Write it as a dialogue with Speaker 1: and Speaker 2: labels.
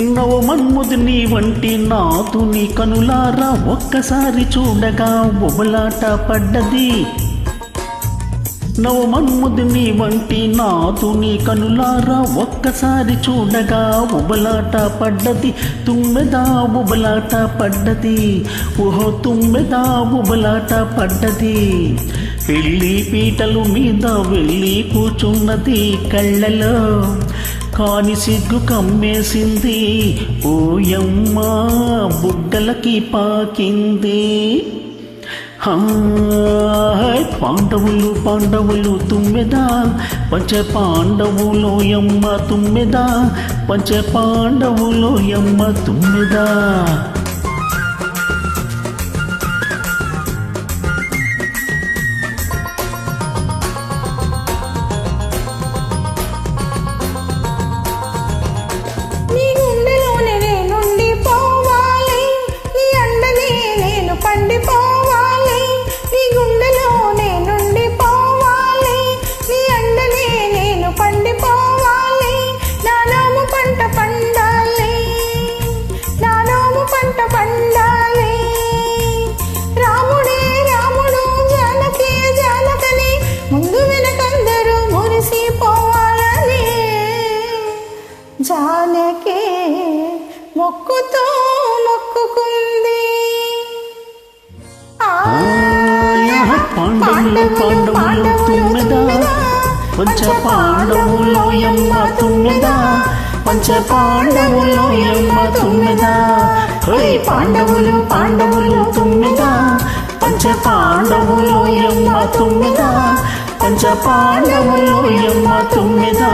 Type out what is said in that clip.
Speaker 1: నవమన్ముదిని వంటి నాతుని కనులారా ఒక్కసారి చూడగా బొబలాట పడ్డది. నవమన్ముదిని వంటి నాతుని కనులారా ఒక్కసారి చూడగా ఉబలాట పడ్డది. తుమ్మెదా ఉబలాట పడ్డది. ఓహో తుమ్మెదా ఉబలాట పడ్డది. పెళ్ళి పీటలు మీద వెళ్ళి కూర్చున్నది కళ్ళలో. కాని సిగ్గు కమ్మేసింది. ఓయమ్మ బుడ్డలకి పాకింది. పాండవులు పాండవులు తుమ్మెదా. పంచ పాండవులో యమ్మ తుమ్మెదా. పంచ పాండవులో యమ్మ తుమ్మెదా. పంచ పాండవులో తుమ్మెదా పంచ పాండవులో తుమ్మెదా హై పాండవులు పాండవులు తుమ్మెదా పంచ పాండవులో తుమ్మెదా పంచ పాండవులో తుమ్మెదా